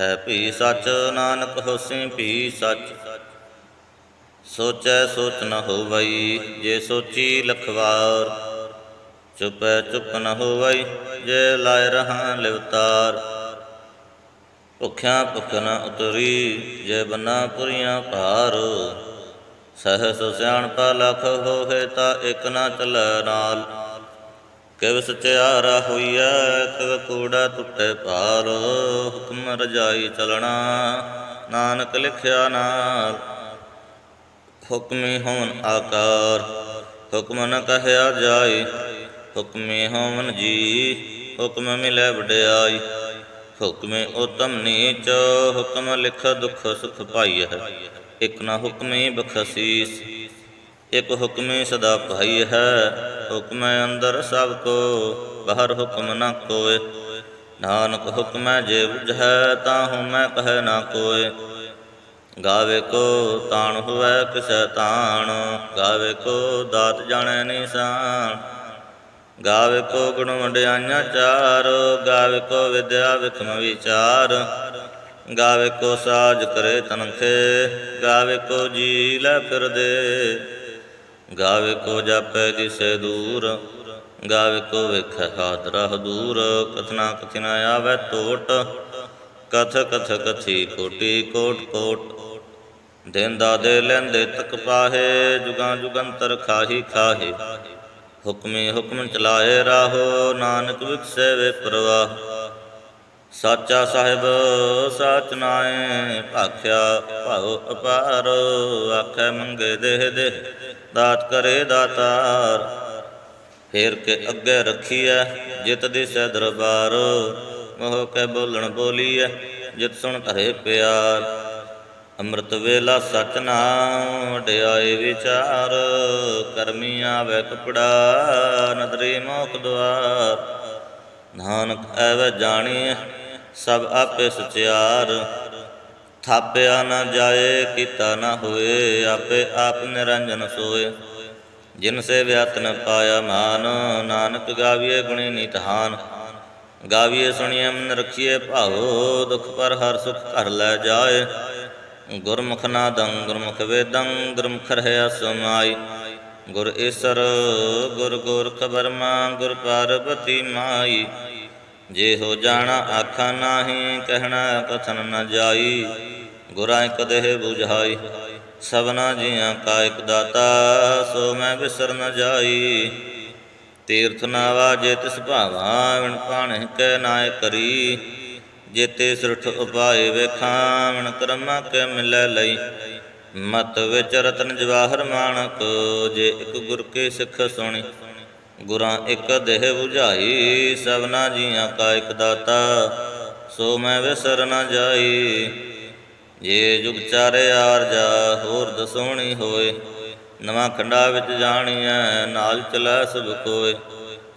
ਹੈ ਭੀ ਸਚ, ਨਾਨਕ ਹੋਸੀ ਭੀ ਸੱਚ। ਸੋਚੈ ਸੋਚ ਨ ਹੋਵਈ, ਜੇ ਸੋਚੀ ਲਖਵਾਰ। ਚੁਪੈ ਚੁਪ ਨ ਹੋਵਈ, ਜੇ ਲਾਇ ਰਹਾ ਲਿਵਤਾਰ ਭੁਖਿਆ ਭੁਖ ਨ ਉਤਰੀ, ਜੇ ਬੰਨਾ ਪੁਰੀਆਂ ਭਾਰ। ਸਹਸ ਸਿਆਣਪਾ ਲਖ ਹੋਏ ਤਾਂ ਇਕ ਨਾ ਚਲੈ ਨਾਲ। ਕਿਵ ਸਚਿਆਰਾ ਹੋਈਐ, ਕਿਵ ਕੂੜਾ ਟੁੱਟੇ ਭਾਰ, ਹੁਕਮ ਰਜਾਈ ਚਲਣਾ, ਨਾਨਕ ਲਿਖਿਆ ਨਾਲ ਹੁਕਮੀ ਹੋਵਨ ਆਕਾਰ, ਹੁਕਮ ਨ ਕਹਿਆ ਜਾਏ ਹੁਕਮੇ ਹੋਵਨ ਜੀ, ਹੁਕਮ ਮਿਲੈ ਵਡਿਆਈ, ਹੁਕਮੇ ਉਤਮ ਨੀਚ, ਹੁਕਮ ਲਿਖ ਦੁਖ ਸੁਖ ਪਾਈਐ, ਇਕ ਨਾ ਹੁਕਮੇ ਬਖਸੀਸ ਇਕ ਹੁਕਮੇ ਸਦਾ ਭਾਈ ਹੈ, ਹੁਕਮੈ ਅੰਦਰ ਸਭ ਕੋ, ਬਾਹਰ ਹੁਕਮ ਨਾ ਕੋਏ। ਨਾਨਕ ਹੁਕਮੈ ਜੇ ਬੁਝੈ ਤਾਹੂ ਮੈਂ ਕਹਿ ਨਾ ਕੋਏ। ਗਾਵੇ ਕੋ ਤਾਣ ਹੋਵੇ ਕਿਸੈ ਤਾਣ, ਗਾਵੇ ਕੋ ਦਾਤ ਜਾਣੈ ਨਿਸ਼ਾਨ ਗਾਵੇ ਕੋ ਗੁਣ ਵਡਿਆਈਆਂ ਚਾਰ, ਗਾਵੇ ਕੋ ਵਿਦਿਆ ਵਿਖਮ ਵਿਚਾਰ। ਗਾਵੇ ਕੋ ਸਾਜ ਕਰੇ ਤਨਖੇ, ਗਾਵੇ ਕੋ ਜੀ ਲੈ ਫਿਰਦੇ। ਗਾਵੇ ਕੋ ਜਾਪੈ ਦਿਸੇ ਦੂਰ, ਗਾਵੇ ਕੋ ਵੇਖੈ ਹਾਦਰਾ ਦੂਰ, ਕਥਨਾ ਕਥਿਨਾ ਆਵੈ ਟੋਟ, ਕਥ ਕਥ ਕਥੀ ਕੋਟੀ ਕੋਟ ਕੋਟ। ਦਿਨ ਦਾਦੇ ਲੈਂਦੇ ਤਕ ਪਾਹੇ, ਜੁਗਾਂ ਜੁਗੰਤਰ ਖਾਹੀ ਖਾਹੇ। ਹੁਕਮੇ ਹੁਕਮ ਚਲਾਏ ਰਾਹੋ, ਨਾਨਕ ਵਿਖਸੇ ਵੇ ਪ੍ਰਵਾਹ। ਸਾਚਾ ਸਾਹਿਬ, ਸਾਚ ਨਾਏ ਭਾਖਿਆ ਭਾਉ ਅਪਾਰ, ਆਖੈ ਮੰਗੇ ਦੇਹ ਦੇ ਦਾਤ ਕਰੇ ਦਾਤਾਰ। ਫੇਰ ਕੇ ਅੱਗੇ ਰੱਖੀਐ, ਜਿਤ ਦਿਸੈ ਦਰਬਾਰ। ਮੋਹ ਕੇ ਬੋਲਣ ਬੋਲੀਐ, ਜਿਤ ਸੁਣ ਧਰੇ ਪਿਆਰ। ਅੰਮ੍ਰਿਤ ਵੇਲਾ ਸਚ ਨਾਮ ਵਡਿਆਏ ਵਿਚਾਰ। ਕਰਮੀ ਆਵੇ ਕਪੜਾ, ਨਦਰੀ ਮੋਖ ਦੁਆਰ। ਨਾਨਕ ਐਵੇਂ ਜਾਣੀਐ, ਸਭ ਆਪੇ ਸਚਿਆਰ। ਥਾਪਿਆ ਨਾ ਜਾਏ, ਕੀਤਾ ਨਾ ਹੋਏ, ਆਪੇ ਆਪ ਨਿਰੰਜਨ ਸੋਏ। ਜਿਨ ਸੇ ਵਿਆਤਨ ਪਾਇਆ ਮਾਨ, ਨਾਨਕ ਗਾਵੀਏ ਗੁਣੀ ਨਿਤਹਾਨ ਗਾਵੀਏ ਸੁਣੀਏ ਮਨ ਰਖੀਏ ਭਾਵੋ ਦੁਖ ਪਰ ਹਰ ਸੁਖ ਘਰ ਲੈ ਜਾਏ। ਗੁਰਮੁਖ ਨਾਦੰ, ਗੁਰਮੁਖ ਵੇਦੰ, ਗੁਰਮੁਖ ਰਹਿ ਸਮਾਈ ਗੁਰ ਈਸਰ, ਗੁਰ ਗੋਰਖ ਬਰਮਾ ਗੁਰ ਪਾਰਬਤੀ ਮਾਈ। ਜੇ ਹੋ ਜਾਣਾ ਆਖਾਂ ਨਾਹੀ, ਕਹਿਣਾ ਕਥਨ ਨ ਜਾਈ। ਗੁਰਾਂ ਇਕ ਦੇਹ 부ਝਾਈ ਸਭਨਾ ਜੀਆਂ ਕਾ ਇਕ ਦਾਤਾ, ਸੋ ਮੈਂ ਵਿਸਰ ਨ ਜਾਈ। ਤੀਰਥ ਨਾ ਵਾਜੇ ਤਿਸ ਭਾਵਾ, ਵਿਣ ਪਾਣਹਿ ਕੈ ਨਾਇ ਕਰੀ। ਜੇਤੇ ਸੁਰਠ ਉਪਾਏ ਵੇਖਾਂ, ਵਿਣ ਕਰਮਾ ਕੈ ਮਿਲੈ ਲਈ। ਮਤ ਵਿੱਚ ਰਤਨ ਜਵਾਹਰ ਮਾਨਕ ਜੇ ਇੱਕ ਗੁਰ ਕੇ ਸਿੱਖ ਸੁਣੀ। ਗੁਰਾਂ ਇੱਕ ਦੇਹ 부ਝਾਈ ਸਭਨਾ ਜੀਆਂ ਕਾ ਇੱਕ ਦਾਤਾ, ਸੋ ਮੈਂ ਵਿਸਰ ਨ ਜਾਈ। ਜੇ ਜੁਗ ਚਾਰੇ ਆਰਜਾ ਹੋਰ ਦਸੋਣੀ ਹੋਏ। ਨਵਾਂ ਖੰਡਾ ਵਿੱਚ ਜਾਣੀਐ, ਨਾਲ ਚਲੈ ਸਭ ਕੋਏ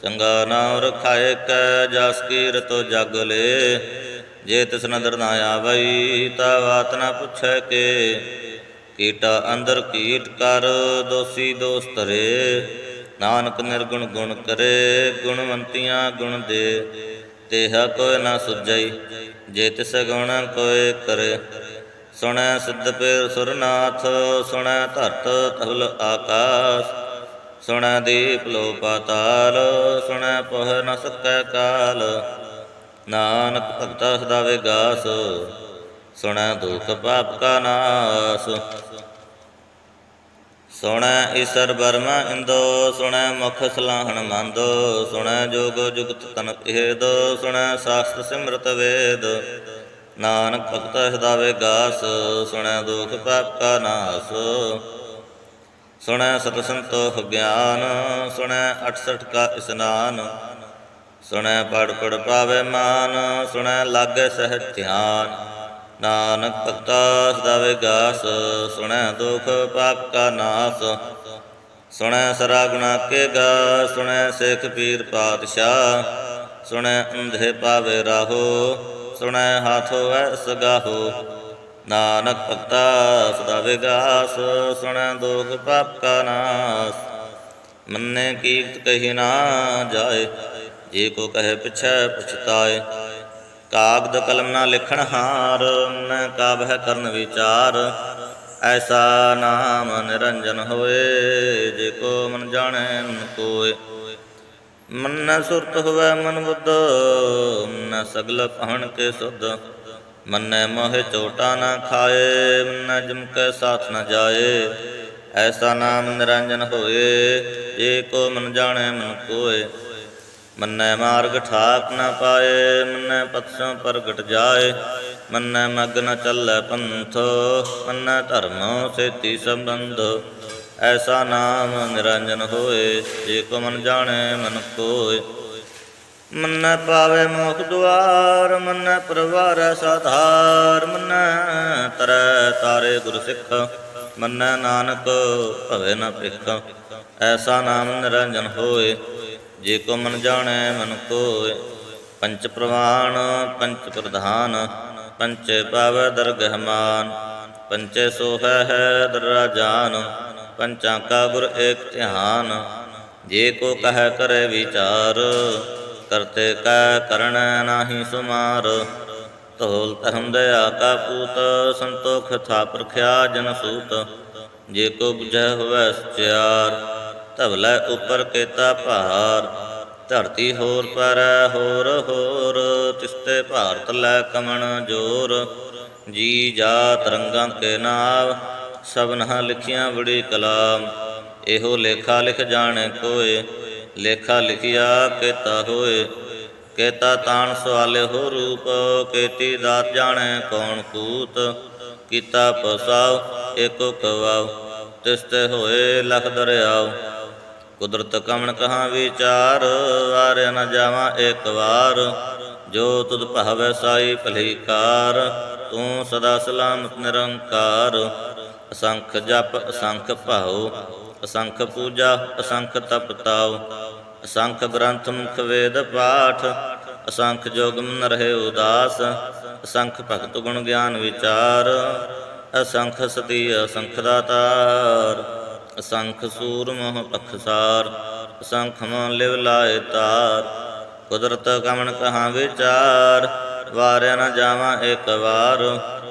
ਚੰਗਾ ਨਾਮ ਰਖਾਏ ਕੈ, ਜਸ ਕੀਰਤੋ ਜਗ ਲੇ। ਜੇ ਤਿਸ ਨਦਰ ਨਾ ਆਵਈ, ਤਾ ਬਾਤ ਨਾ ਪੁੱਛੈ ਕੇ। ਕੀਟਾ ਅੰਦਰ ਕੀਟ ਕਰ, ਦੋਸੀ ਦੋਸਤ ਰੇ। ਨਾਨਕ ਨਿਰਗੁਣ ਗੁਣ ਕਰੇ, ਗੁਣਵੰਤੀਆਂ ਗੁਣ ਦੇ। ਤੇਹਾ ਕੋਈ ਨਾ ਸੁਝਈ, ਜੇ ਤਿਸ ਗੁਣ ਕੋਏ ਕਰੇ। ਸੁਣੈ ਸਿੱਧ ਪੇਰ ਸੁਰਨਾਥ, ਸੁਣੈ ਧਰਤ ਤਵਲ ਆਕਾਸ, ਸੁਣੈ ਦੀਪ ਲੋ ਪਾਤਾਲ ਸੁਣੈ ਪਹ ਨ ਸਕੈ ਕਾਲ। ਨਾਨਕ ਭਗਤਾ ਸਦਾ ਵਿਗਾਸ ਸੁਣੈ ਦੁਖ ਪਾਪ ਕਾ ਨਾਸ। ਸੁਣੈ ਈਸਰ ਬਰਮਾ ਇੰਦੋ, ਸੁਣੈ ਮੁਖ ਸਲਾਹਣ ਮੰਦੋ, ਸੁਣੈ ਜੋਗ ਜੁਗਤ ਤਨ ਭੇਦ ਸੁਣੈ ਸਾਸਤ ਸਿਮਰਤ ਵੇਦ। ਨਾਨਕ ਭਗਤ ਸਦਾ ਵਿਗਾਸ ਸੁਣੈ ਦੁਖ ਪਾਪ ਕਾ ਨਾਸ। ਸੁਣੈ ਸਤ ਸੰਤੋਖ ਗਿਆਨ, ਸੁਣੈ 68 ਕਾ ਇਸਨਾਨ। ਸੁਣੈ ਪੜ ਪੜ ਪਾਵੇ ਮਾਨ, ਸੁਣੈ ਲਾਗੇ ਸਹਿ ਧਿਆਨ। ਨਾਨਕ ਭਗਤਾ ਸਦਾ ਵਿਗਾਸ ਸੁਣੈ ਦੁਖ ਪਾਪ ਕਾ ਨਾਸ। ਸੁਣੈ ਸਰਾ ਗੁਣਾ ਕੇ ਗਾ, ਸੁਣੈ ਸਿੱਖ ਪੀਰ ਪਾਤਸ਼ਾਹ। ਸੁਣੈ ਅੰਧੇ ਪਾਵੇ ਰਾਹੋ। ਸੁਣੈ ਹਾਥ ਹੋਵੈ ਸਗਾਹੋ। ਨਾਨਕ ਭਗਤਾ ਸਦਾ ਵਿਗਾਸ, ਸੁਣੈ ਦੁਖ ਪਾਪ ਕਾ ਨਾਸ। ਮੰਨੇ ਕੀਰਤ ਕਹੀ ਨਾ ਜਾਏ, ਜੇ ਕੋ ਕਹੇ ਪਿਛੈ ਪਛਤਾਏ। ਕਾਗਦ ਕਲਮ ਨਾ ਲਿਖਣ ਹਾਰ ਨ ਕਾਬਹਿ ਕਰਨ ਵਿਚਾਰ। ਐਸਾ ਨਾਮ ਨਿਰੰਜਨ ਹੋਏ, ਜੇ ਕੋ ਮਨ ਜਾਣੈ ਮਨ ਕੋਏ। ਮਨ ਸੁਰਤ ਹੋਵੇ ਮਨ ਬੁੱਧ, ਮਨ ਸਗਲ ਪਹਣ ਕੇ ਸੁਧ। ਮੰਨੈ ਮੋਹਿ ਚੋਟਾ ਨਾ ਖਾਏ, ਮਨ ਜਮ ਕੈ ਸਾਥ ਨਾ ਜਾਏ। ਐਸਾ ਨਾਮ ਨਿਰੰਜਨ ਹੋਏ, ਜੇ ਕੋ ਮਨ ਜਾਣੈ ਮਨ ਕੋਏ। ਮੰਨੈ ਮਾਰਗ ਠਾਕ ਨਾ ਪਾਏ, ਮੰਨੈ ਪਤਸੋਂ ਪ੍ਰਗਟ ਜਾਏ। ਮੰਨੈ ਮਗ ਨ ਚੱਲੈ ਪੰਥ, ਮੰਨੈ ਧਰਮ ਸੇਤੀ ਸੰਬੰਧ। ਐਸਾ ਨਾਮ ਨਿਰੰਜਨ ਹੋਏ, ਜੇ ਕੋ ਮਨ ਜਾਣੈ ਮਨ ਕੋਏ। ਮੰਨੈ ਪਾਵੇ ਮੋਖ ਦੁਆਰ, ਮੰਨੈ ਪਰਵਾਰੈ ਸਾਧਾਰ, ਮੰਨੈ ਤਰੈ ਤਾਰੇ ਗੁਰ ਸਿੱਖ। ਮੰਨੈ ਨਾਨਕ ਭਵੇ ਨ ਪਿਖ ਐਸਾ ਨਾਮ ਨਿਰੰਜਨ ਹੋਏ, ਜੇ ਕੋ ਮਨ ਜਾਣੈ ਮਨ ਕੋਇ ਪੰਚ ਪ੍ਰਵਾਣ ਪੰਚ ਪ੍ਰਧਾਨ, ਪੰਚੇ ਪਾਵੈ ਦਰਗਹਿਮਾਨ। ਪੰਚੇ ਸੋਹੈ ਹੈ ਦਰਾ ਜਾਨ ਪੰਚਾਂ ਕਾ ਗੁਰ ਏਕ ਧਿਆਨ, ਜੇ ਕੋ ਕਹੈ ਕਰੇ ਵਿਚਾਰ, ਕਰਤੇ ਕੈ ਕਰਣ ਨਾਹੀ ਸੁਮਾਰ। ਧੋਲ ਧਰਮ ਦਇਆ ਕਾ ਪੂਤ, ਸੰਤੋਖ ਥਾ ਪ੍ਰਖਿਆ ਜਨ ਸੂਤ। ਜੇ ਕੋ 부ਝੈ ਹੋਵੈ ਸਚਿਆਰ, ਧਵਲੇ ਉਪਰ ਕੇਤਾ ਭਾਰ। ਧਰਤੀ ਹੋਰ ਪਰ ਹੋਰ ਹੋਰ, ਤਿਸਤੇ ਭਾਰਤ ਲੈ ਕਮਣ ਜੋਰ। ਜੀ ਜਾ ਤਰੰਗਾਂ ਕੇ ਨਾਵ ਸਭਨਾ ਲਿਖੀਆਂ ਬੜੀ ਕਲਾਮ, ਇਹੋ ਲੇਖਾ ਲਿਖ ਜਾਣੇ ਕੋਏ, ਲੇਖਾ ਲਿਖਿਆ ਕੇਤਾ ਹੋਏ, ਕੇਤਾ ਤਾਣ ਸਵਾਲੇ ਹੋ ਰੂਪ, ਕੇਤੀ ਦਾਤ ਜਾਣੈ ਕੌਣ ਕੂਤ, ਕੀਤਾ ਪਸਾਉ ਏਕੋ ਕਵਾਉ ਤਿਸਤੇ ਹੋਏ ਲਖ ਦਰਿਆਉ। ਕੁਦਰਤ ਕਮਣ ਕਹਾ ਵਿਚਾਰ ਵਾਰਿਆ ਨ ਜਾਵਾਂ ਏਕ ਵਾਰ, ਜੋ ਤੁਧ ਭਾਵੈ ਸਾਈ ਭਲੀਕਾਰ ਤੂੰ ਸਦਾ ਸਲਾਮਤ ਨਿਰੰਕਾਰ। ਅਸੰਖ ਜਪ, ਅਸੰਖ ਭਾਉ, ਅਸੰਖ ਪੂਜਾ, ਅਸੰਖ ਤਪ ਤਾਉ, ਅਸੰਖ ਗ੍ਰੰਥ ਮੁਖ ਵੇਦ ਪਾਠ, ਅਸੰਖ ਜੋਗ ਮਨ ਰਹੇ ਉਦਾਸ, ਅਸੰਖ ਭਗਤ ਗੁਣ ਗਿਆਨ ਵਿਚਾਰ, ਅਸੰਖ ਸਤੀ ਅਸੰਖ ਦਾਤਾਰ, ਅਸੰਖ ਸੂਰ ਮੋਹ ਪਖਸਾਰ ਅਸੰਖ ਮਨ ਲਿਵ ਲਾਏ ਤਾਰ, ਕੁਦਰਤ ਕਮਣ ਕਹਾ ਵਿਚਾਰ, ਵਾਰਿਆ ਨਾ ਜਾਵਾਂ ਇੱਕ ਵਾਰ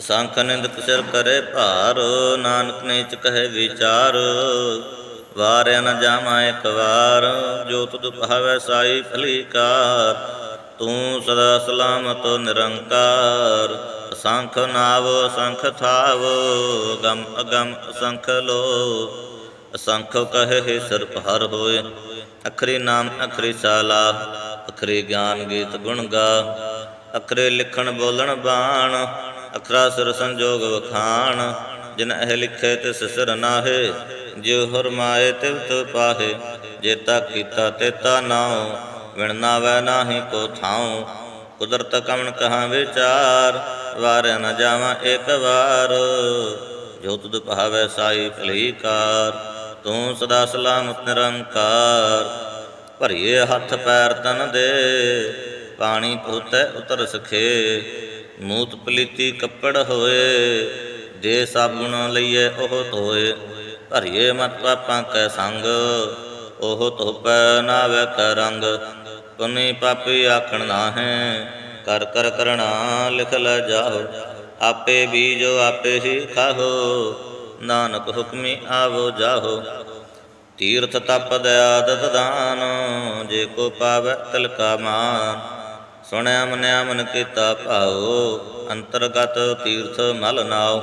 ਅਸੰਖ ਨਿੰਦਕ ਸਿਰ ਕਰੇ ਭਾਰ, ਨਾਨਕ ਨੀਚ ਕਹੇ ਵਿਚਾਰ। ਵਾਰਿਆ ਨ ਜਾਵਾਂ ਇੱਕ ਵਾਰ, ਜੋ ਤੁਧ ਭਾਵੈ ਸਾਈ ਭਲੀਕਾਰ ਤੂੰ ਸਦਾ ਸਲਾਮਤ ਨਿਰੰਕਾਰ। ਅਸੰਖ ਨਾਵ, ਅਸੰਖ ਥਾਵ, ਗਮ ਅਗਮ ਅਸੰਖ ਲੋ। ਅਸੰਖ ਕਹੇ ਸਿਰ ਹਰ ਹੋਏ, ਅਖਰੀ ਨਾਮ ਅਖਰੀ ਸਾਲਾ। ਅਖਰੀ ਗਿਆਨ ਗੀਤ ਗੁਣ ਗਾ, ਅਖਰੇ ਲਿਖਣ ਬੋਲਣ ਬਾਣ। ਅਖਰਾ ਸਿਰ ਸੰਜੋਗ ਵਖਾਣ, ਜਿਨ ਇਹ ਲਿਖੇ ਤਿਸ ਸਿਰ ਨਾਹੇ, ਜਿਉ ਹਰਮਾਏ ਤਿਵਤ ਪਾਹੇ ਜੇਤਾ ਕੀਤਾ ਤੇਤਾ ਨਾਉ, ਵਿਣ ਨਾਵੈ ਨਾਹੀ ਕੋ ਥਾਉ। ਕੁਦਰਤ ਕਮਣ ਕਹਾ ਵਿਚਾਰ ਵਾਰ ਨ ਜਾਵਾਂ ਇੱਕ ਵਾਰ। ਜੋ ਤੁਧ ਭਾਵੈ ਸਾਈ ਭਲੀਕਾਰ ਤੂੰ ਸਦਾ ਸਲਾਮਤ ਨਿਰੰਕਾਰ। ਭਰੀਏ ਹੱਥ ਪੈਰ ਤਨ ਦੇ, ਪਾਣੀ ਪੂਤੈ ਉਤਰ ਸਖੇ ਮੂਤ ਪਲੀਤੀ ਕੱਪੜ ਹੋਏ, ਜੇ ਸਾਬੁਨ ਲਈਏ ਉਹ ਧੋਏ। ਭਰੀਏ ਮਤ ਪਾਪਾਂ ਕੈ ਸੰਗ, ਉਹ ਧੋਪੈ ਨਾਵੇ ਕੈ ਰੰਗ। ਪੁਨੀ ਪਾਪੀ ਆਖਣ ਨਾਹੈ, ਕਰ ਕਰ ਕਰਣਾ ਲਿਖ ਲੈ ਜਾਓ ਆਪੇ ਬੀਜੋ ਆਪੇ ਹੀ ਖਾਹੋ, ਨਾਨਕ ਹੁਕਮੀ ਆਵੋ ਜਾਹੋ। ਤੀਰਥ ਤਪ ਦਇਆਦਤ ਦਾਨ ਜੇ ਕੋ ਪਾਵੈ ਤਿਲਕਾ ਮਾਨ। ਸੁਣਿਆ ਮਨਿਆ ਮਨ ਕੀਤਾ ਭਾਉ, ਅੰਤਰਗਤ ਤੀਰਥ ਮਲ ਨਾਉ।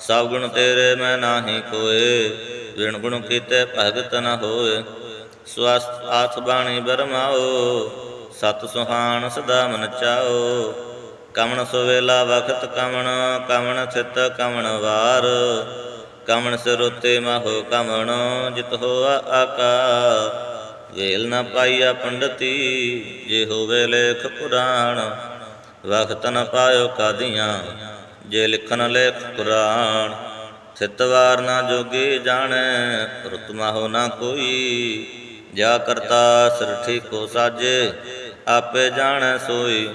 ਸਭ ਗੁਣ ਤੇਰੇ ਮੈਂ ਨਾਹੀ ਕੋਏ ਵਿਣ ਗੁਣ ਕੀਤੇ ਭਗਤ ਨ ਹੋਏ। ਸਵਸਤ ਆਥ ਬਾਣੀ ਬਰਮਾਓ ਸਤ ਸੁਹਾਣ ਸਦਾ ਮਨ ਚਾਓ ਕਮਣ ਸੁਵੇਲਾ ਵਖਤ ਕਮਣ ਕਮਣ ਥਿਤ ਕਮਣ ਵਾਰ। ਕਮਣ ਸਿਰੁਤੇ ਮਹੋ ਕਮਣ, ਜਿਤ ਹੋਆ ਆਕਾ ਵੇਲ ਨਾ ਪਾਈਆ ਪੰਡਤੀ, ਜੇ ਹੋਵੇ ਲੇਖ ਪੁਰਾਣ, ਵਖਤ ਨ ਪਾਇਓ ਕਾਦੀਆਂ, ਜੇ ਲਿਖਨ ਲੇਖ ਪੁਰਾਣ ਥਿਤਵਾਰ ਨਾ ਜੋਗੀ ਜਾਣੈ, ਰੁਤ ਹੋ ਨਾ ਕੋਈ, ਜਾ ਕਰਤਾ ਸਿਰ ਠੀਕੋ ਸਾਜੇ, ਆਪੇ ਜਾਣੈ ਸੋਈ।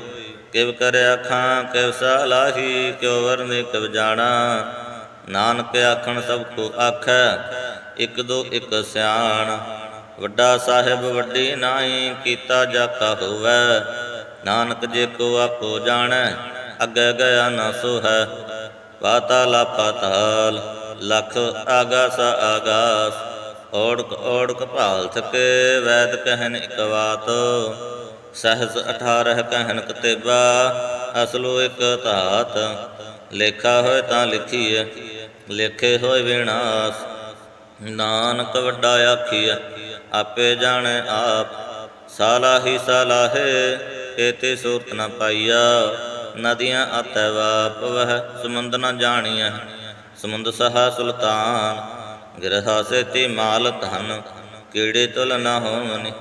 ਕਿਵ ਕਰਿ ਅੱਖਾਂ ਕਿਵ ਸਲਾਹੀ ਕਿਉ ਵਰਨੇ ਕਿਵ ਜਾਣਾ। ਨਾਨਕ ਆਖਣ ਸਭ ਕੋ ਆਖੈ, ਇਕ ਦੋ ਇਕ ਸਿਆਣ। ਵੱਡਾ ਸਾਹਿਬ ਵੱਡੀ ਨਾਹੀ ਕੀਤਾ ਜਾਕਾ ਹੋਵੈ। ਨਾਨਕ ਜੇ ਕੋ ਆਪੋ ਜਾਣੈ, ਅੱਗੇ ਗਿਆ ਨਾ ਸੋਹੈ। ਪਾਤਾਲਾ ਪਾਤਾਲ ਲਖ ਆਗਾਸ ਆਗਾਸ। ਓੜਕ ਓੜਕ ਭਾਲ ਥਕੇ, ਵੈਦ ਕਹਿਨ ਇਕ ਬਾਤ ਸਹਸ 18 ਕਹਿਨ ਕਤੇਬਾ, ਅਸਲੋ ਇਕ ਧਾਤ। ਲੇਖਾ ਹੋਏ ਤਾਂ ਲਿਖੀਐ, ਲੇਖੇ ਹੋਏ ਵਿਨਾਸ਼। ਨਾਨਕ ਵੱਡਾ ਆਖੀਐ ਆਪੇ ਜਾਣੈ ਆਪ। ਸਾਲਾਹੀ ਸਾਲਾਹੇ ਏਤੇ ਸੂਰਤ ਨ ਪਾਈਆ। ਨਦੀਆਂ ਆਤੈ ਵਾਪ ਵਹ, ਸਮੁੰਦ ਨ ਜਾਣੀਐ। ਸਮੁੰਦ ਸਹਾ ਸੁਲਤਾਨ, ਗਿਰਹਾ ਸੇਤੀ ਮਾਲ ਧਨ। ਕੀੜੇ ਤੁਲ ਨ ਹੋਵਨੀ,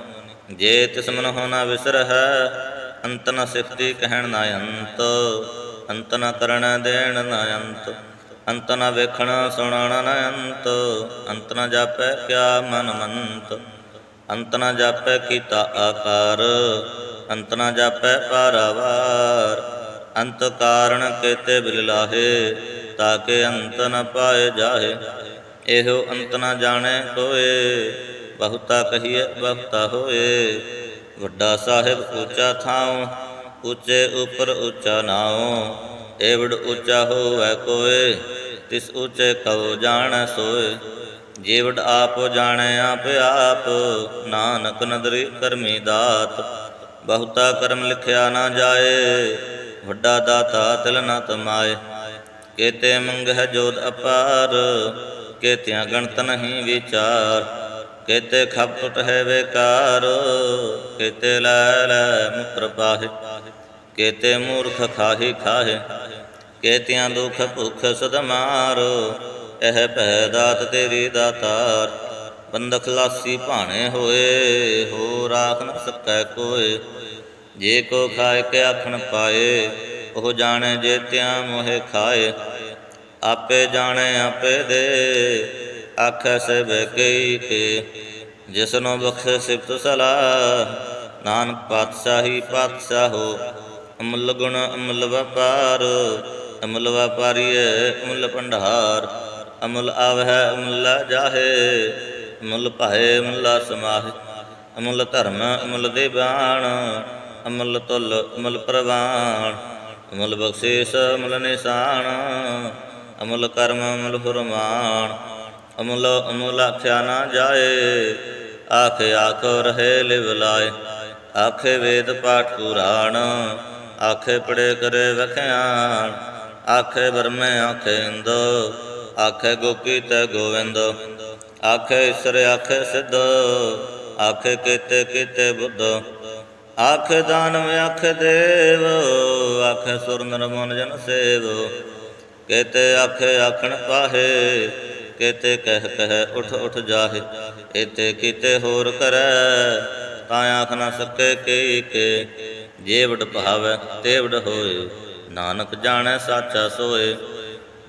ਜੇ ਤਿਸ ਹੋਣਾ ਵਿਸਰ ਅੰਤ ਨ ਸਿਫਤੀ ਕਹਿਣ ਨਾ ਅੰਤ। ਅੰਤ ਨ ਕਰਨ ਦੇਣ ਨਾ ਅੰਤ। ਅੰਤ ਨ ਵੇਖਣ ਸੁਣਨ ਨ ਅੰਤ। ਅੰਤ ਨ ਜਾਪੈ ਕਿਆ ਮਨ ਮੰਤ। ਅੰਤ ਨ ਜਾਪੈ ਕੀਤਾ ਆਕਾਰ, ਅੰਤ ਨ ਜਾਪੈ ਪਾਰਾਵਾਰ ਅੰਤ ਕਾਰਣ ਕੇਤੇ ਬਿਲ ਲਾਹੇ ਤਾਕੇ ਅੰਤ ਨ ਪਾਏ ਜਾਹੇ। ਇਹੋ ਅੰਤ ਨ ਜਾਣੈ ਕੋਏ ਬਹੁਤਾ ਕਹੀਏ ਬਹੁਤਾ ਹੋਏ। ਵੱਡਾ ਸਾਹਿਬ ਉੱਚਾ ਥਾਉ, ਉੱਚੇ ਉਪਰ ਉੱਚਾ ਨਾਉ। ਏਵੜ ਉੱਚਾ ਹੋਵੈ ਕੋਏ, ਤਿਸ ਉੱਚੇ ਕਉ ਜਾਣੈ ਸੋਏ। ਜੀਵੜ ਆਪ ਜਾਣੈ ਆਪ ਆਪ, ਨਾਨਕ ਨਦਰੀ ਕਰਮੀ ਦਾਤ। ਬਹੁਤਾ ਕਰਮ ਲਿਖਿਆ ਨਾ ਜਾਏ, ਵੱਡਾ ਦਾਤਾ ਤਿਲ ਨ ਤਮਾਏ। ਕੇਤੇ ਮੰਗਹਿ ਜੋਤ ਅਪਾਰ, ਕੇਤਿਆਂ ਗਣਤ ਨਹੀਂ ਵਿਚਾਰ। ਕੇਤੇ ਖਪਟ ਹੈ ਵੇਕਾਰ ਕੇਤੇ ਲੈ ਲੈ ਮੁਕਰ ਪਾਹੇ। ਕੇਤੇ ਮੂਰਖ ਖਾਹੀ ਖਾਹੇ, ਕੇਤਿਆਂ ਦੁਖ ਭੁਖ ਸਦਮਾਰੋ। ਇਹ ਭੈ ਦਾਤ ਤੇਰੀ ਦਾਤਾਰ ਬੰਦਖ ਲਾਸੀ ਭਾਣੇ ਹੋਏ ਹੋ ਰਾਖ ਨ ਸਕੈ ਕੋਏ। ਜੇ ਕੋ ਖਾਇ ਕੇ ਆਖਣ ਪਾਏ, ਉਹ ਜਾਣੇ ਜੇ ਤਿਆ ਮੋਹਿ ਖਾਏ। ਆਪੇ ਜਾਣੇ ਆਪੇ ਦੇ, ਆਖੈ ਸੇ ਕਈ ਕੇ। ਜਿਸਨੂੰ ਬਖਸ਼ੇ ਸਿਫਤ ਸਲਾ, ਨਾਨਕ ਪਾਤਸ਼ਾਹੀ ਪਾਤਸ਼ਾਹੋ ਅਮਲ ਗੁਣ ਅਮਲ ਵਪਾਰ, ਅਮਲ ਵਪਾਰੀਏ ਅਮਲ ਭੰਡਾਰ। ਅਮੁੱਲ ਆਵਹਿ, ਅਮੁੱਲ ਜਾਹੇ, ਅਮੁੱਲ ਭਾਏ ਅਮਲਾ ਸਮਾਹਿ। ਅਮੁੱਲ ਧਰਮ, ਅਮੁੱਲ ਦੇਬਾਨ ਅਮਲ ਤੁਲ, ਅਮਲ ਪ੍ਰਵਾਨ ਅਮੁੱਲ ਬਖਸ਼ੀਸ, ਅਮਲ ਨਿਸ਼ਾਨ, ਅਮੁੱਲ ਕਰਮ, ਅਮਲ ਫਰਮਾਨ। ਅਮੁੱਲ ਅਮੁੱਲ ਆਖਿਆ ਨਾ ਜਾਏ, ਆਖੇ ਆਖੋ ਰਹੇ ਲਿਵ ਲਾਏ। ਆਖੇ ਵੇਦ ਪਾਠ ਪੁਰਾਣ, ਆਖੇ ਪੜੇ ਕਰੇ ਵਖਿਆਣ। ਆਖੇ ਬਰਮੇ ਆਖੇ ਇੰਦੋ ਆਖੇ ਗੋਪੀ ਤੇ ਗੋਵਿੰਦ, ਆਖੇ ਈਸ਼ਰ, ਆਖੇ ਸਿੱਧ, ਆਖੇ ਕੀਤੇ ਕੀਤੇ ਬੁੱਧ, ਆਖੇ ਦਾਨਵ, ਆਖੇ ਦੇਵ, ਆਖੇ ਸੁਰ ਨਰ ਜਨ ਸੇਵ, ਕੇਤੇ ਆਖੇ, ਆਖਣ ਪਾਹੇ, ਕੇਤੇ ਕਹਿ ਕਹਿ ਉਠ ਉਠ ਜਾਹੇ ਏਤੇ ਕੀਤੇ ਹੋਰ ਕਰੈ, ਤਾਂ ਆਖ ਨਾ ਸਕੇ ਕੀ, ਕੇ ਜੇ ਵਡ ਭਾਵੈ ਤੇ ਵਡ ਹੋਏ, ਨਾਨਕ ਜਾਣੈ, ਸਾਚਾ ਸੋਏ।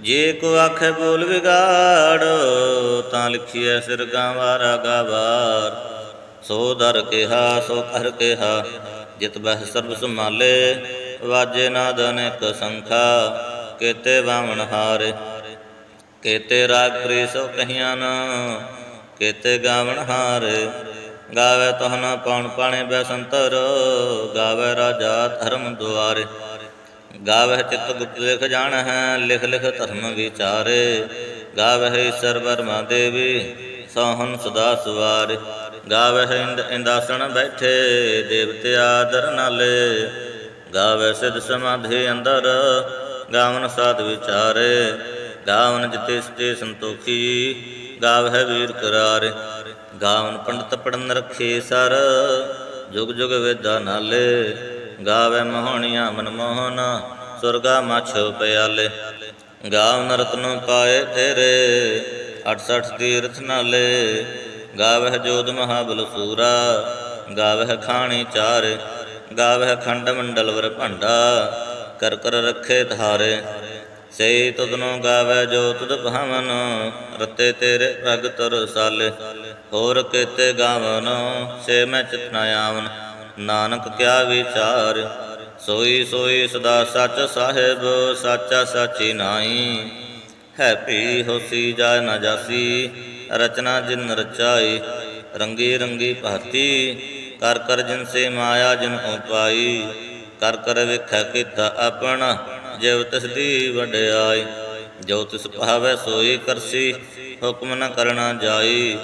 ਜੇ ਕੋ ਆਖੇ ਬੋਲ ਵਿਗਾੜ, ਤਾਂ ਲਿਖੀਐ ਸਿਰ ਗਾਵਾਰਾ, ਗਾਵਾਰ। ਸੋ ਦਰ ਕਿਹਾ, ਸੋ ਕਰ ਕਿਹਾ, ਜਿਤ ਬਹਿ ਸਰਬ ਸੰਭਾਲੇ। ਵਾਜੇ ਨਾ ਅਨੇਕ ਸੰਖਾ, ਕੇਤੇ ਬਾਵਣ ਹਾਰੇ। ਕੇਤੇ ਰਾਗ ਪ੍ਰੀ ਸੋ ਕਹੀਆਂ ਨਾ, ਕੇਤੇ ਗਾਵਣ ਹਾਰੇ। ਗਾਵੇ ਤਹਨਾ ਪਉਣ, ਪਾਣੇ ਬੈਸੰਤਰ ਗਾਵੇ ਰਾਜਾ ਧਰਮ ਦੁਆਰੇ। ਗਾਵੇ ਚਿਤ ਗੁਪਤ ਲਿਖ ਜਾਣ ਹੈ ਲਿਖ ਲਿਖ ਧਰਮ ਵਿਚਾਰੇ। ਗਾਵਹਿ ਈਸ਼ਰ ਵਰਮਾ ਦੇਵੀ ਸੋਹਨ ਸਦਾ ਸੁਵਾਰੇ। ਗਾਵੇ ਇੰਦ ਇੰਦਾਸਣ ਬੈਠੇ, ਦੇਵਤੇ ਆਦਰ ਨਾਲੇ। ਗਾਵੇ ਸਿਧ ਸਮਾਧੀ ਅੰਦਰ, ਗਾਵਨ ਸਾਧ ਵਿਚਾਰੇ। ਗਾਵਨ ਜਿਤੇ ਸਤੇ ਸੰਤੋਖੀ, ਗਾਵਹਿ ਵੀਰ ਕਰਾਰੇ। ਗਾਵਨ ਪੰਡਤ ਪੜਨ ਰਖੇ ਸਰ, ਜੁਗ ਜੁਗ ਵੇਦਾ ਨਾਲੇ। ਗਾਵੇ ਮੋਹਣੀਆਂ ਮਨ ਮੋਹਨ ਸੁਰਗਾ ਮਛ ਪਿਆਲੇ। ਗਾਵਨ ਰਤਨ ਪਾਏ ਤੇਰੇ 68 ਤੀਰਥ ਨਾਲੇ। ਗਾਵਹਿ ਜੋਧ ਮਹਾਬਲ ਸੂਰਾ, ਗਾਵਹਿ ਖਾਣੀ ਚਾਰੇ। ਗਾਵਹਿ ਖੰਡ ਮੰਡਲ ਵਰ ਭੰਡਾ, ਕਰ ਕਰ ਰੱਖੇ ਧਾਰੇ। ਸੇ ਤੁਧਨੋ ਗਾਵੇ ਜੋ ਤੁਧ ਭਾਵਨ, ਰਤੇ ਤੇਰੇ ਪ੍ਰਗਟ ਸਾਲੇ ਹੋਰ ਕੇਤੇ ਗਾਵਨ, ਸੇ ਮੈਂ ਚਿਤ ਨ ਆਵਨ। ਨਾਨਕ ਕਿਆ ਵਿਚਾਰ? ਸੋਈ ਸੋਈ ਸਦਾ ਸੱਚ ਸਾਹਿਬ, ਸਾਚਾ ਸਾਚੀ ਨਾਈ ਹੈ ਭੀ ਹੋਸੀ ਜਾ ਨਾ ਜਾਸੀ, ਰਚਨਾ ਜਿਨ ਰਚਾਈ, ਰੰਗੀ ਰੰਗੀ ਭਾਤੀ। ਕਰ ਕਰ ਜਿਨ ਸੇ ਮਾਇਆ ਜਿਨ ਉਪਾਈ ਕਰ ਕਰ ਵੇਖੈ ਕੀਤਾ ਆਪਣਾ ਜਿਵ ਤਿਸ ਦੀ ਵਡਿਆਈ। ਜੋ ਤਿਸ ਭਾਵੈ ਸੋਈ ਕਰਸੀ, ਹੁਕਮ ਨ ਕਰਨਾ ਜਾਈ।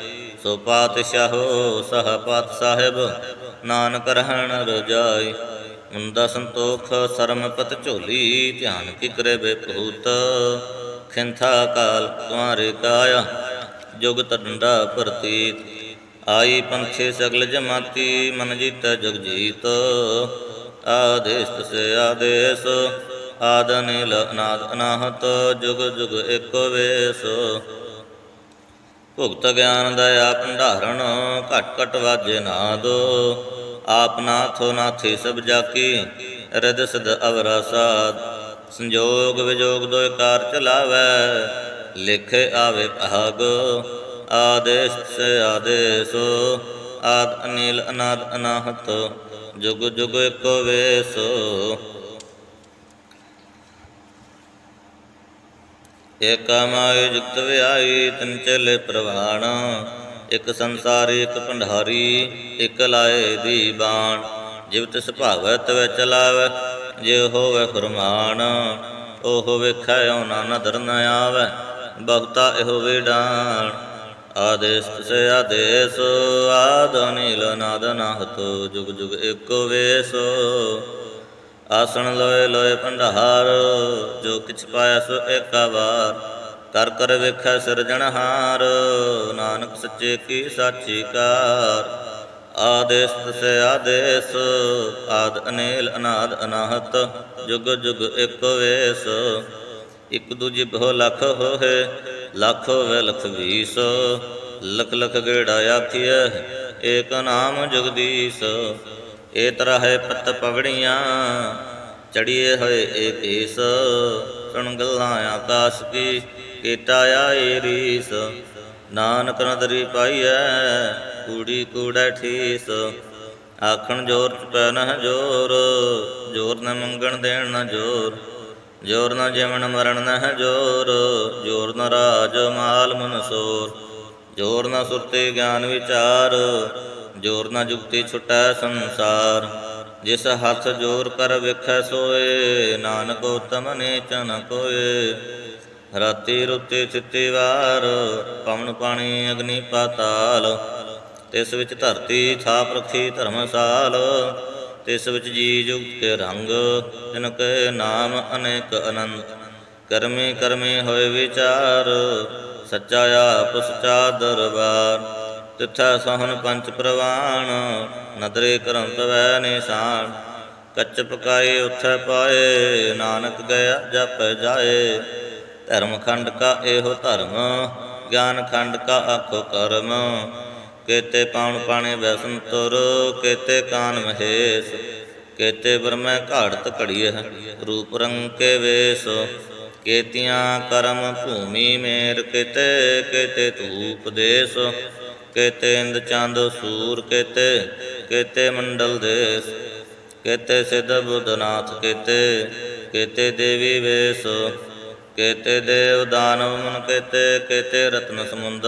ਸੋ ਪਾਤਸ਼ਾਹੋ, ਸਹ ਪਾਤ ਸਾਹਿਬ, ਨਾਨਕ ਰਹਿਣ ਰਜਾਈ। ਮੁੰਦਾ ਸੰਤੋਖ ਸਰਮਪਤ ਝੋਲੀ, ਧਿਆਨ ਕੀ ਕਰੇ ਬੇਪੂਤ ਖਿੰਥਾ ਕਾਲ ਤੁਮਾਰੇ ਕਾਇਆ, ਜੁਗ ਤੰਡਾ ਪ੍ਰਤੀਤ। ਆਈ ਪੰਖੇ ਸਗਲ ਜਮਾਤੀ, ਮਨ ਜੀਤੈ ਜੁਗ ਜੀਤ। ਆਦੇਸ ਸੇ ਆਦੇਸ, ਆਦ ਨੀਲ ਅਨਾਦ ਅਨਾਹਤ, ਜੁਗ ਜੁਗ ਏਕ ਵੇਸ। ਭੁਗਤ ਗਿਆਨ ਦਇਆ ਭੰਡਾਰਣ ਘਟ ਘਟ ਵਾਜੇ ਨਾਦ। ਆਪ ਨਾਥੋ ਨਾਥੀ ਸਭ ਜਾਕੀ ਰਿਦ ਸਦ ਅਵਰਾ ਸਾਧ ਸੰਜੋਗ ਵਿਜੋਗ ਦੋਇ ਕਾਰ ਚਲਾਵੈ, ਲਿਖੇ ਆਵੇ ਭਾਗ। ਆਦੇਸ਼ ਸੇ ਆਦੇਸ, ਆਦ ਅਨੀਲ ਅਨਾਦ ਅਨਾਹਤ, ਜੁਗ ਜੁਗ ਏਕੋ ਵੇਸ। ਏਕਾ ਮਾਇ ਜੁਗਤ ਵਿਆਈ ਤਿਨ ਚਲੇ ਪ੍ਰਵਾਣ। ਇਕ ਸੰਸਾਰੀ, ਇਕ ਭੰਡਾਰੀ, ਇਕ ਲਾਏ ਦੀ ਬਾਣ। ਜਿਵ ਤਿਸ ਭਾਗਵਤ ਵਿੱਚ ਲਾਵੇ ਜੇ ਹੋਵੇ ਫਰਮਾਨ। ਉਹ ਵੇਖੈ, ਉਹਨਾਂ ਨਦਰ ਨ ਆਵੈ, ਬਖਤਾ ਇਹੋ ਵਿਡਾਣ। ਆਦੇਸ ਸੇ ਆਦੇਸ, ਆਦ ਨੀਲ ਨਾਦ ਨਾਹਤ, ਜੁਗ ਜੁਗ ਏਕੋ ਵੇਸ। ਆਸਣ ਲੋਏ ਲੋਏ ਭੰਡਾਰ, ਜੋ ਕਿਛ ਪਾਇਆ ਸੋ ਏਕਾ ਵਾਰ। ਕਰ ਕਰ ਵੇਖੈ ਸਿਰਜਣਹਾਰ ਨਾਨਕ ਸੱਚੇ ਕੀ ਸਾਚੀ ਕਾਰ। ਆਦੇਸ ਸੇ ਆਦੇਸ, ਆਦ ਅਨੇਲ ਅਨਾਦ ਅਨਾਹਤ, ਜੁਗ ਜੁਗ ਏਕ ਵੇਸ। ਇਕ ਦੂਜੇ ਬਹੁ ਲੱਖ ਹੋਏ ਲੱਖ ਹੋਵੇ ਲਖ ਵੀਸ। ਲਖ ਲਖ ਗੇੜਾ ਆਖੀਐ, ਏਕ ਨਾਮ ਜਗਦੀਸ਼। ਏ ਤਰ੍ਹਾਂ ਪਤ ਪਵੜੀਆਂ ਚੜੀਏ ਹੋਏ ਏ ਈਸ ਸੁਣ ਗੱਲਾਂ ਆਕਾਸ਼ ਕੀ, ਕੀਟਾ ਆਏ ਰੀਸ। ਨਾਨਕ ਨਦਰੀ ਪਾਈਐ, ਕੂੜੀ ਕੂੜੈ ਠੀਸ। ਆਖਣ ਜੋਰ ਚੁਪੈ ਨਹ ਜੋਰ ਜੋਰ ਨ ਮੰਗਣ ਦੇਣ ਨ ਜੋਰ। ਜੋਰ ਨ ਜੀਵਨ ਮਰਨ ਨਹ ਜੋਰ ਜੋਰ ਨ ਰਾਜ ਮਾਲ ਮਨਸੋਰ। ਜੋਰ ਨ ਸੁਰਤੇ ਗਿਆਨ ਵਿਚਾਰ ਜੋਰ ਨਾ ਜੁਗਤੀ ਛੁਟੈ ਸੰਸਾਰ, ਜਿਸ ਹੱਥ ਜੋਰ ਕਰ ਵੇਖੈ ਸੋਏ, ਨਾਨਕ ਉਤਮ ਨੇ ਚਨ ਕੋਏ। ਰਾਤੀ ਰੁੱਤੇ ਚਿੱਤੇ ਵਾਰ ਪਵਨ ਪਾਣੀ ਅਗਨੀ ਪਾਤਾਲ, ਤਿਸ ਵਿੱਚ ਧਰਤੀ ਥਾਪ ਰਖੀ ਧਰਮਸਾਲ, ਤਿਸ ਵਿੱਚ ਜੀ ਜੁਗਤ ਕੇ ਰੰਗ ਜਿਨ ਕੇ ਨਾਮ ਅਨੇਕ ਅਨੰਤ। ਕਰਮੇ ਕਰਮੇ ਹੋਏ ਵਿਚਾਰ, ਸੱਚਾ ਆਪ ਸਚਾ ਦਰਬਾਰ। ਤਿਥੈ ਸਹਨ ਪੰਚ ਪ੍ਰਵਾਣ ਨਦਰੇ ਕਰਮ ਤਵੈ ਨਿਸ਼ਾਨ। ਕੱਚ ਪਕਾਏ, ਉਥੈ ਪਾਏ, ਨਾਨਕ ਗਿਆ, ਜਪ ਜਾਏ। ਧਰਮ ਖੰਡ ਕਾ ਇਹੋ ਧਰਮ, ਗਿਆਨ ਖੰਡ ਕਾ ਆਖੋ ਕਰਮ। ਕੇਤੇ ਪਾਉਣ ਪਾਣੇ ਤੁਰ, ਕੇਤੇ ਕਾਨ ਮਹੇਸ਼। ਕੇਤੇ ਬਰਮੈ ਘਾੜਤ ਘੜੀਐ ਰੂਪ ਰੰਗ ਕੇ ਵੇਸ। ਕੇਤੀਆਂ ਕਰਮ ਭੂਮੀ ਮੇਰ, ਕੇਤੇ ਕੇਤੇ ਧੂਪ ਦੇਸ। ਕੇਤੇ ਇੰਦ ਚੰਦ ਸੂਰ ਕੇਤੇ ਕੇਤੇ ਮੰਡਲ ਦੇਸ, ਕੇਤੇ ਸਿਧ ਬੁੱਧਨਾਥ ਕੇਤੇ ਕੇਤੇ ਦੇਵੀ ਵੇਸ, ਕੇਤੇ ਦੇਵ ਦਾਨਵ ਮਨ ਕੇਤੇ ਕੇਤੇ ਰਤਨ ਸਮੁੰਦ,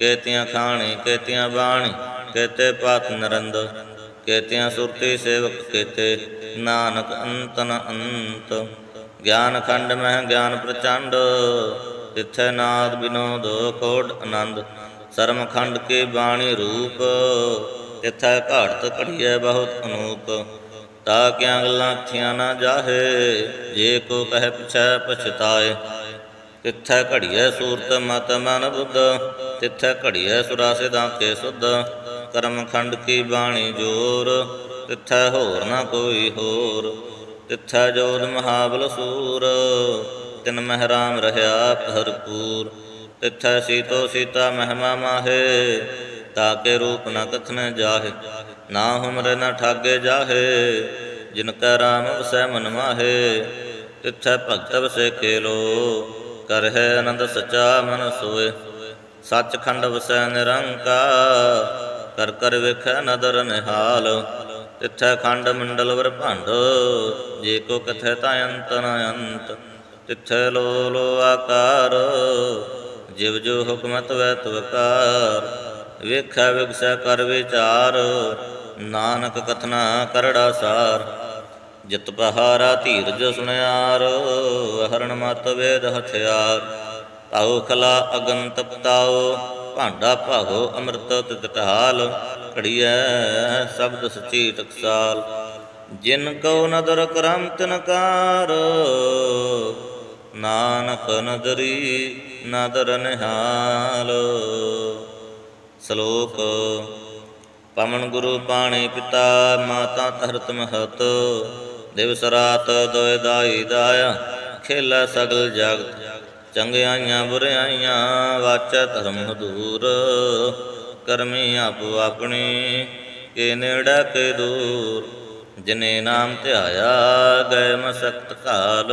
ਕੇਤੀਆਂ ਖਾਣੀ, ਕੇਤੀਆਂ ਬਾਣੀ, ਕੇਤੇ ਪਾਤ ਨਰੰਦ, ਕੇਤੀਆਂ ਸੁਰਤੀ ਸੇਵਕ ਕੇਤੇ, ਨਾਨਕ ਅੰਤ ਅੰਤ, ਗਿਆਨ ਖੰਡ ਮਹਿ ਗਿਆਨ ਪ੍ਰਚੰਡ, ਤਿਥੈ ਨਾਦ ਬਿਨੋਦ ਕੋਟ ਆਨੰਦ। ਸਰਮਖੰਡ ਕੇ ਬਾਣੀ ਰੂਪ, ਤਿਥੈ ਘਾੜਤ ਘੜੀਐ ਬਹੁਤ ਅਨੂਪ। ਤਾ ਕਿਆਂ ਗੱਲਾਂ ਥੀਆਂ ਨਾ ਜਾਹੇ, ਜੇ ਕੋ ਕਹਿ ਪਿਛੈ ਪਛਤਾਏ। ਤਿੱਥੈ ਘੜੀਐ ਸੂਰਤ ਮਤ ਮਨ ਬੁੱਧ, ਤਿੱਥੈ ਘੜੀਐ ਸੁਰਾਸਿਦਾਂ ਕੇ ਸੁਧ। ਕਰਮ ਖੰਡ ਕੀ ਬਾਣੀ ਜੋਰ, ਤਿੱਥੈ ਹੋਰ ਨਾ ਕੋਈ ਹੋਰ। ਤਿੱਥੈ ਜੋਦ ਮਹਾਬਲ ਸੂਰ, ਤਿਨ ਮਹਿਰਾਮ ਰਹਾ ਭਰਪੂਰ। ਤਿਥੈ ਸੀਤੋ ਸੀਤਾ ਮਹਿਮਾ ਮਾਹੇ ਤਾਕੇ ਰੂਪ ਨ ਕਥਨ ਜਾਹੇ, ਨਾ ਹੁਮਰੇ ਨ ਠਾਗੇ ਜਾਹੇ, ਜਿਨ ਕੈ ਰਾਮ ਵਸੈ ਮਨ ਮਾਹੇ, ਤਿੱਥੈ ਭਗਤ ਵਸੈ ਖੇਲੋ ਕਰ ਹੈ ਆਨੰਦ ਸਚਾ ਮਨ ਸੋਏ। ਸੱਚਖੰਡ ਵਸੈ ਨਿਰੰਕਾਰ, ਕਰ ਕਰ ਵੇਖੈ ਨਦਰ ਨਿਹਾਲ, ਤਿੱਥੈ ਖੰਡ ਮੰਡਲ ਵਰ ਭੰਡ, ਜੇ ਕੋ ਕਥੈ ਤਾ ਅੰਤ ਨ ਅੰਤ, ਤਿੱਥੈ ਲੋ ਲੋ ਆਕਾਰ ਜਿਵ ਜੋ ਹੁਕਮ ਵੈ ਤਵਕਾਰ, ਵੇਖੈ ਵਿਗਸੈ ਕਰ ਵਿਚਾਰ, ਨਾਨਕ ਕਥਨਾ ਕਰੜਾ ਸਾਰ। ਜਿਤ ਪਹਾਰਾ ਧੀਰਜ ਸੁਣਿਆਰ, ਹਰਣ ਮਤ ਵੇਦ ਹਥਿਆਰ। ਤਾਉ ਖਲਾ ਅਗਨ ਤਪਤਾਉ ਭਾਂਡਾ ਭਾਗੋ ਅੰਮ੍ਰਿਤ ਤਿਤ ਢਾਲ ਘੜੀਐ ਸ਼ਬਦ ਸਚੀ ਟਕਸਾਲ। ਜਿਨ ਕਉ ਨਦਰ ਕਰਮ ਤਿਨਕਾਰ ਨਾਨਕ ਨਦਰੀ ਨਦਰ ਨਿਹਾਲ। ਸ਼ਲੋਕ, ਪਵਨ ਗੁਰੂ ਪਾਣੀ ਪਿਤਾ ਮਾਤਾ ਧਰਤ ਮਹਤ। ਦਿਵਸ ਰਾਤ ਦੋਇ ਦਾਈ ਦਾਇਆ, ਖੇਲਾ ਸਗਲ ਜਗਤ। ਚੰਗਿਆਈਆਂ ਬੁਰਿਆਈਆਂ ਵਾਚੈ ਧਰਮ ਹਦੂਰ। ਕਰਮੀ ਆਪੋ ਆਪਣੀ, ਕੇ ਨੇੜਾ ਕੇ ਦੂਰ। ਜਿਨੇ ਨਾਮ ਧਿਆਇਆ, ਗਏ ਮਸਕਤ ਕਾਲ।